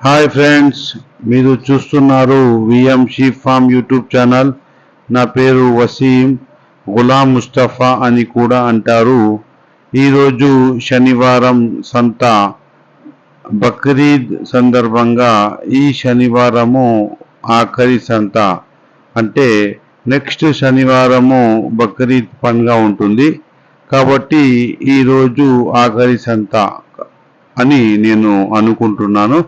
Hi friends మీరు చూస్తున్నారు VM sheep farm YouTube channel నా పేరు వసీం గులాం ముస్తఫా అని కూడా అంటారు. ఈరోజు శనివారం సంత. బక్రీద్ సందర్భంగా ఈ శనివారము ఆఖరి సంత. అంటే నెక్స్ట్ శనివారము బక్రీద్ పండుగ ఉంటుంది. కాబట్టి ఈరోజు ఆఖరి సంత అని నేను అనుకుంటున్నాను.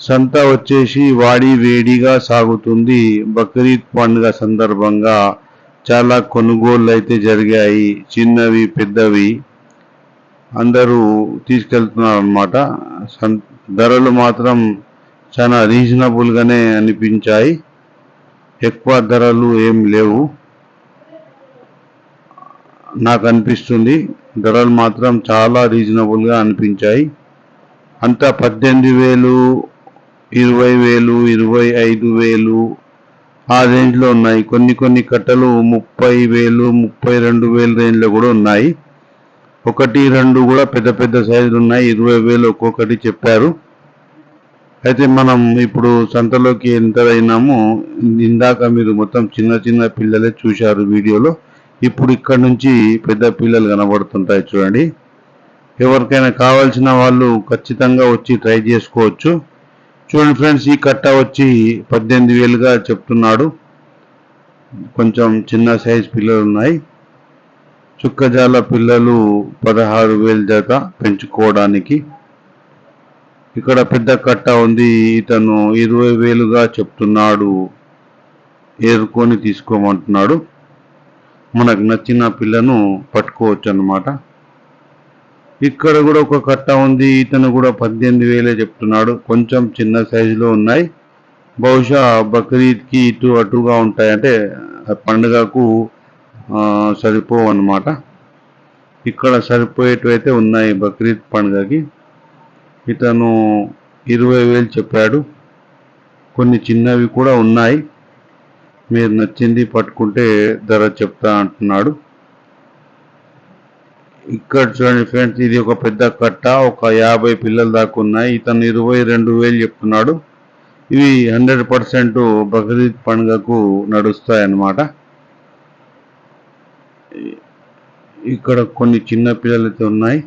సంత వచ్చేసి వాడి వేడిగా సాగుతుంది. బక్రీద్ పండుగ సందర్భంగా చాలా కొనుగోళ్ళు అయితే జరిగాయి. చిన్నవి పెద్దవి అందరూ తీసుకెళ్తున్నారు అనమాట ధరలు మాత్రం చాలా రీజనబుల్గానే అనిపించాయి. ఎక్కువ ధరలు ఏం లేవు. నాకు అనిపిస్తుంది. ధరలు మాత్రం చాలా రీజనబుల్గా అనిపించాయి. అంతా పద్దెనిమిది వేలు ఇరవై వేలు ఇరవై ఐదు వేలు. ఆ రేంజ్లో ఉన్నాయి. కొన్ని కొన్ని కట్టలు ముప్పై వేలు ముప్పై రెండు వేలు రేంజ్లో కూడా ఉన్నాయి. ఒకటి రెండు కూడా పెద్ద పెద్ద సైజులు ఉన్నాయి. ఇరవై వేలు ఒక్కొక్కటి చెప్పారు. అయితే మనం ఇప్పుడు సంతలోకి ఎంటర్ ఇందాక మీరు మొత్తం చిన్న చిన్న పిల్లలే చూశారు వీడియోలో. ఇప్పుడు ఇక్కడ నుంచి పెద్ద పిల్లలు కనబడుతుంటాయి చూడండి. ఎవరికైనా కావాల్సిన వాళ్ళు ఖచ్చితంగా వచ్చి ట్రై చేసుకోవచ్చు. చూడండి ఫ్రెండ్స్ ఈ కట్ట వచ్చి పద్దెనిమిది వేలుగా చెప్తున్నాడు. కొంచెం చిన్న సైజ్ పిల్లలు ఉన్నాయి. చుక్కజాల పిల్లలు పదహారు వేలు జత పెంచుకోవడానికి. ఇక్కడ పెద్ద కట్ట ఉంది ఇతను ఇరవై వేలుగా చెప్తున్నాడు. ఏరుకొని తీసుకోమంటున్నాడు. మనకు నచ్చిన పిల్లను పట్టుకోవచ్చు అన్నమాట ఇక్కడ కూడా ఒక కట్ట ఉంది ఇతను కూడా పద్దెనిమిది వేలే చెప్తున్నాడు. కొంచెం చిన్న సైజులో ఉన్నాయి. బహుశా బక్రీద్కి ఇటు అటుగా ఉంటాయి. అంటే పండుగకు సరిపోవు అన్నమాట. ఇక్కడ సరిపోయేటివైతే ఉన్నాయి బక్రీద్ పండుగకి. ఇతను ఇరవై వేలు చెప్పాడు. కొన్ని చిన్నవి కూడా ఉన్నాయి. మీరు నచ్చింది పట్టుకుంటే ధర చెప్తా అంటున్నాడు. ఇక్కడ చూడండి ఫ్రెండ్స్ ఇది ఒక పెద్ద కట్ట ఒక యాభై పిల్లల దాకా ఉన్నాయి. ఇతను ఇరవై రెండు వేలు చెప్తున్నాడు. ఇవి హండ్రెడ్ పర్సెంట్ బక్రీద్ పండుగకు నడుస్తాయి అన్నమాట ఇక్కడ కొన్ని చిన్న పిల్లలు అయితే ఉన్నాయి.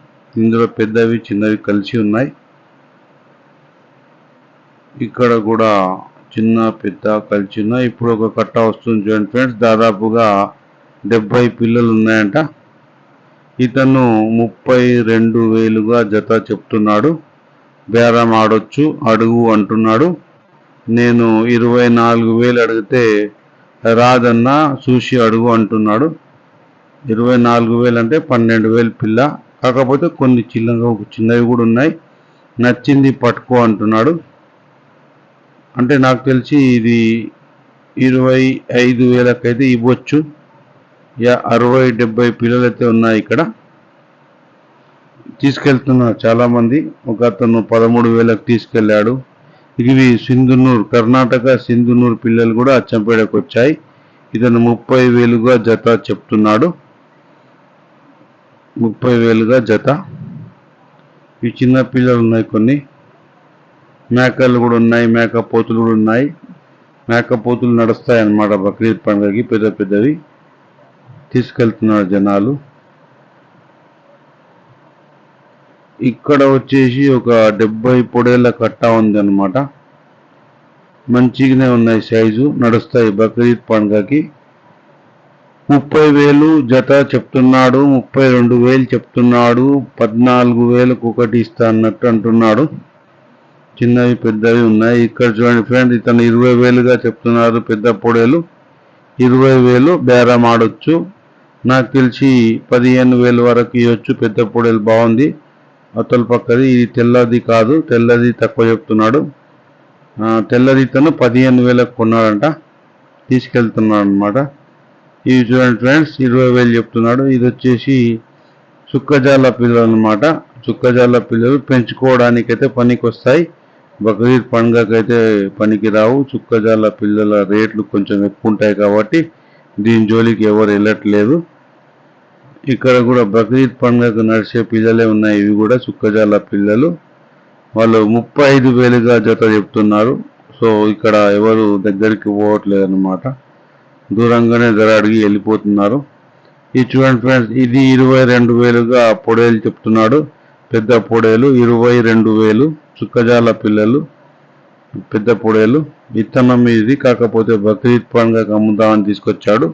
ఇందులో పెద్దవి చిన్నవి కలిసి ఉన్నాయి. ఇక్కడ కూడా చిన్న పెద్ద కలిసి ఉన్నాయి. ఇప్పుడు ఒక కట్ట వస్తుంది చూడండి ఫ్రెండ్స్. దాదాపుగా డెబ్బై పిల్లలు ఉన్నాయంట. ఇతను ముప్పై రెండు వేలుగా జత చెప్తున్నాడు. బేరం ఆడొచ్చు అడుగు అంటున్నాడు. నేను ఇరవై నాలుగు వేలు అడిగితే రాజన్న చూసి అడుగు అంటున్నాడు. ఇరవై నాలుగు వేలు అంటే పన్నెండు వేలు పిల్ల. కాకపోతే కొన్ని చిన్నగా చిన్నవి కూడా ఉన్నాయి. నచ్చింది పట్టుకో అంటున్నాడు. అంటే నాకు తెలిసి ఇది ఇరవై ఐదు వేలకైతే ఇవ్వచ్చు. అరవై డెబ్బై పిల్లలైతే ఉన్నాయి ఇక్కడ. తీసుకెళ్తున్నారు చాలామంది. ఒక అతను పదమూడు వేలకు తీసుకెళ్ళాడు. ఇవి సింధునూరు కర్ణాటక సింధునూరు పిల్లలు కూడా అచ్చంపేటకు వచ్చాయి. ఇతను ముప్పై వేలుగా జత చెప్తున్నాడు. ముప్పై వేలుగా జత. ఈ చిన్న పిల్లలు ఉన్నాయి కొన్ని. మేకలు కూడా ఉన్నాయి మేక పోతులు కూడా ఉన్నాయి. మేక పోతులు నడుస్తాయి అన్నమాట బక్రీద్ పండుగకి పెద్ద పెద్దవి. తీసుకెళ్తున్నారు జనాలు. ఇక్కడ వచ్చేసి ఒక డెబ్బై పొడేళ్ళ కట్ట ఉంది అనమాట మంచిగానే ఉన్నాయి సైజు నడుస్తాయి. బక్రీద్ పండుగకి ముప్పై వేలు జత చెప్తున్నాడు ముప్పై రెండు వేలు చెప్తున్నాడు పద్నాలుగు వేలకు ఒకటి ఇస్తా అన్నట్టు అంటున్నాడు. చిన్నవి పెద్దవి ఉన్నాయి. ఇక్కడ చూడండి ఫ్రెండ్ ఇతను ఇరవై వేలుగా చెప్తున్నారు పెద్ద పొడేలు. ఇరవై వేలు బేరం ఆడొచ్చు. నాకు తెలిసి పదిహేను వేల వరకు ఇవ్వచ్చు. పెద్ద పొడేలు బాగుంది. అతల పక్కది ఇది తెల్లది కాదు. తెల్లది తక్కువ చెప్తున్నాడు. తెల్లదితను పదిహేను వేలకు కొన్నాడంట. తీసుకెళ్తున్నాడు అనమాట ఇవి చూడండి ఫ్రెండ్స్ ఇరవై వేలు చెప్తున్నాడు. ఇది వచ్చేసి చుక్కజాల పిల్లలు అనమాట చుక్కజాల పిల్లలు పెంచుకోవడానికైతే పనికి వస్తాయి బక్రీద్ పండుగకైతే పనికి రావు చుక్కజాల పిల్లల రేట్లు కొంచెం ఎక్కువ ఉంటాయి కాబట్టి దీని జోలికి ఎవరు వెళ్ళట్లేదు. ఇక్కడ కూడా బక్రీద్ పండుగకు నడిచే పిల్లలే ఉన్నాయి. ఇవి కూడా చుక్కజాల పిల్లలు. వాళ్ళు ముప్పై ఐదు వేలుగా జత చెప్తున్నారు. సో ఇక్కడ ఎవరు దగ్గరికి పోవట్లేదు అనమాట దూరంగానే ధర అడిగి వెళ్ళిపోతున్నారు. ఈ చూడండి ఫ్రెండ్స్ ఇది ఇరవై రెండు వేలుగా పొడేలు చెప్తున్నాడు. పెద్ద పొడేలు ఇరవై రెండు వేలు. చుక్కజాల పిల్లలు పెద్ద పొడేలు. విత్తనం ఇది కాకపోతే బక్రీద్ పండుగ అమ్ముదామని తీసుకొచ్చాడు.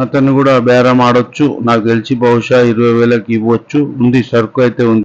అతను కూడా బేరం ఆడొచ్చు. నాకు తెలిసి బహుశా ఇరవై వేలకు ఇవ్వచ్చు. ఉంది సరుకు అయితే ఉంది.